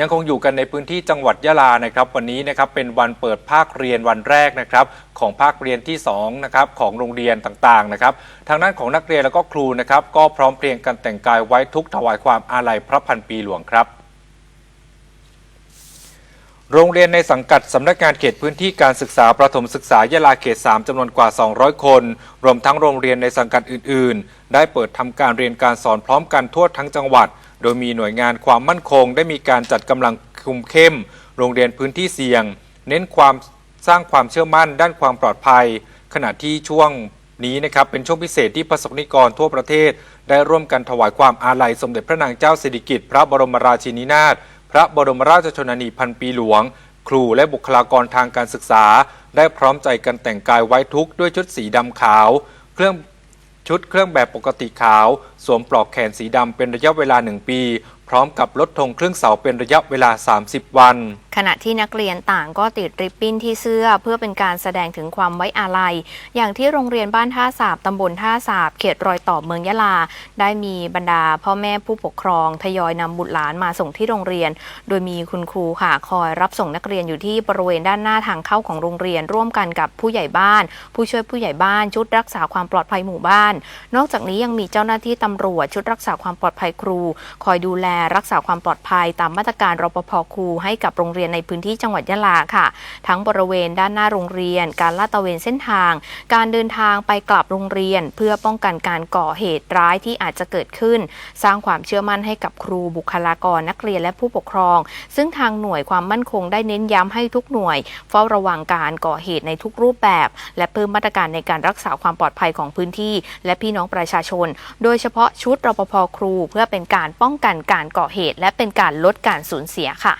ยังคงอยู่กันในพื้นที่จังหวัดยะลานะครับ วันนี้นะครับเป็นวันเปิดภาคเรียนวันแรกนะครับ ของภาคเรียนที่2นะครับของโรงเรียนต่างๆนะครับ ทางด้านของนักเรียนแล้วก็ครูนะครับ ก็พร้อมเพรียงกันแต่งกายไว้ทุกถวายความอาลัยพระพันปีหลวงครับ โรงเรียนในสังกัดสำนักงานเขตพื้นที่การศึกษาประถมศึกษายะลาเขต 3จำนวนกว่า 200 คน รวมทั้งโรงเรียนในสังกัดอื่น ๆ ได้เปิดทำการเรียนการสอนพร้อมกันทั่วทั้งจังหวัด โดยมีหน่วยงานความมั่นคง ได้มีการจัดกำลังคุมเข้ม โรงเรียนพื้นที่เสี่ยง เน้นความสร้างความเชื่อมั่น ด้านความปลอดภัย ขณะที่ช่วงนี้นะครับเป็นช่วงพิเศษที่ประสบนิกรทั่วประเทศ ได้ร่วมกันถวายความอาลัยสมเด็จพระนางเจ้าสิริกิติ์พระบรมราชินีนาถพระบรมราชชนนีพันปีหลวง ครูและบุคลากรทางการศึกษา ได้พร้อมใจกันแต่งกายไว้ทุกข์ด้วยชุดสีดำขาว เครื่อง ชุดเครื่องแบบปกติขาว สวมปลอกแขนสีดำเป็นระยะเวลาหนึ่งปี พร้อมกับลดธงครึ่งเสาเป็นระยะเวลา 30 วันขณะที่นักเรียนต่างก็ติดริบบิ้นที่เสื้อ เพื่อเป็นการแสดงถึงความไว้อาลัย อย่างที่โรงเรียนบ้านท่าสาบตำบลท่าสาบเขตรอยต่อเมืองยะลา ได้มีบรรดาพ่อแม่ผู้ปกครอง ทยอยนำบุตรหลานมาส่งที่โรงเรียน โดยมีคุณครูค่ะคอยรับส่งนักเรียนอยู่ที่บริเวณด้านหน้าทางเข้าของโรงเรียน ร่วมกันกับผู้ใหญ่บ้าน ผู้ช่วยผู้ใหญ่บ้านชุดรักษาความปลอดภัยหมู่บ้าน นอกจากนี้ยังมีเจ้าหน้าที่ตำรวจชุดรักษาความปลอดภัยครู คอยดูแลรักษาความปลอดภัยตามมาตรการรปภครูให้กับโรงเรียนรียนในพื้นที่จังหวัดยะลาค่ะ ทั้งบริเวณด้านหน้าโรงเรียน การลาดตระเวนเส้นทาง การเดินทางไปกลับโรงเรียน เพื่อป้องกันการก่อเหตุร้ายที่อาจจะเกิดขึ้น สร้างความเชื่อมั่นให้กับครูบุคลากรนักเรียนและผู้ปกครอง ซึ่งทางหน่วยความมั่นคงได้เน้นย้ำให้ทุกหน่วย เฝ้าระวังการก่อเหตุในทุกรูปแบบ และเพิ่มมาตรการในการรักษาความปลอดภัยของพื้นที่ และพี่น้องประชาชน โดยเฉพาะชุดรปภครู เพื่อเป็นการป้องกันการก่อเหตุ และเป็นการลดการสูญเสียค่ะ